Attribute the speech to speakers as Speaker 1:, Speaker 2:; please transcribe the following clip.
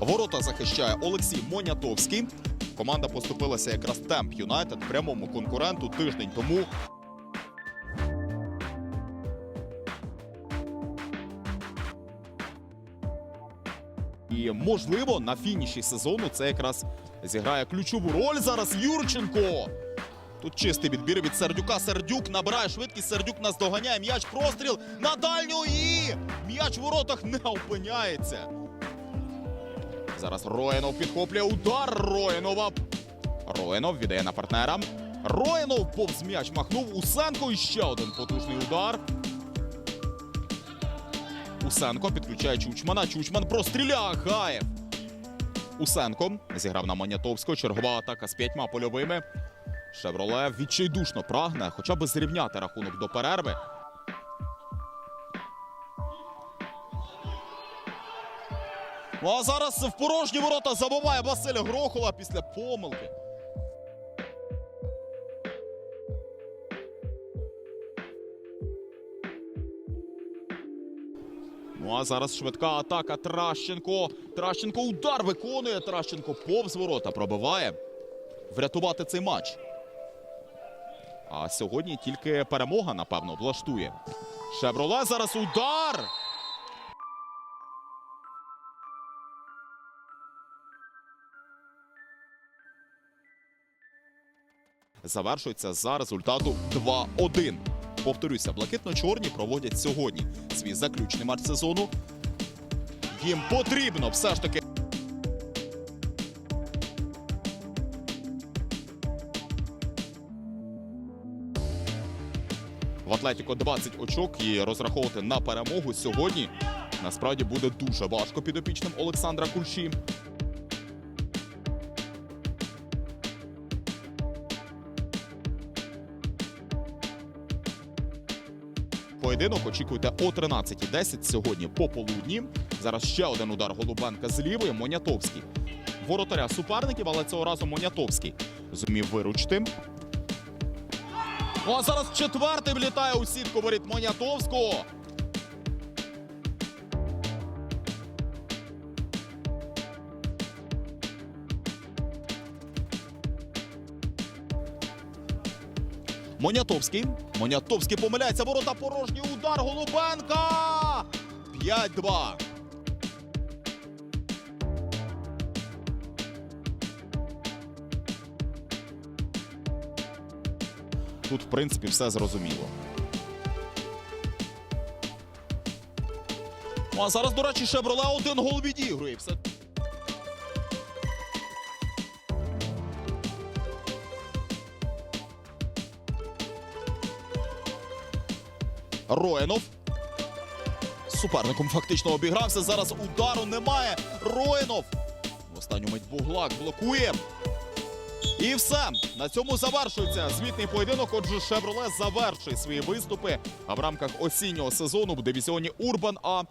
Speaker 1: Ворота захищає Олексій Монятовський. Команда поступилася якраз Темп Юнайтед прямому конкуренту тиждень тому. І можливо на фініші сезону це якраз зіграє ключову роль. Зараз Юрченко. Тут чистий відбір від Сердюка. Сердюк набирає швидкість. Сердюк нас доганяє. М'яч простріл на дальню і м'яч в воротах не опиняється. Зараз Роєнов підхоплює удар Роєнова. Роєнов віддає на партнера. Роєнов повз м'яч махнув. Усенко і ще один потужний удар. Усенко підключає Чучмана. Чучман простріляє Гаєв. Усенко зіграв на Монятовського. Чергова атака з п'ятьма польовими. Шевроле відчайдушно прагне хоча б зрівняти рахунок до перерви. Ну а зараз в порожні ворота забуває Василь Грохола після помилки. Ну а зараз швидка атака. Тращенко. Тращенко удар виконує. Тращенко повз ворота пробиває. Врятувати цей матч. А сьогодні тільки перемога, напевно, влаштує. Шевроле зараз удар. Завершується за результату 2-1. Повторюся, блакитно-чорні проводять сьогодні свій заключний матч сезону. Їм потрібно все ж таки. В Атлетіко 20 очок і розраховувати на перемогу сьогодні насправді буде дуже важко підопічним Олександра Кульші. Поєдинок очікуйте о 13.10 сьогодні пополудні. Зараз ще один удар Голубенка з лівої. Монятовський. Воротаря суперників, але цього разу Монятовський зумів виручити. А зараз четвертий влітає у сітку воріт Монятовського. Монятовський. Монятовський помиляється. Ворота порожній удар Голубенка. 5-2. Тут, в принципі, все зрозуміло. Ну, а зараз, до речі, Шевроле один гол відігрує. Все. Роєнов. Суперником фактично обігрався. Зараз удару немає. Роєнов. В останню мить Буглак блокує. І все. На цьому завершується звітний поєдинок. Отже, Шевроле завершує свої виступи в рамках осіннього сезону в дивізіоні Урбан А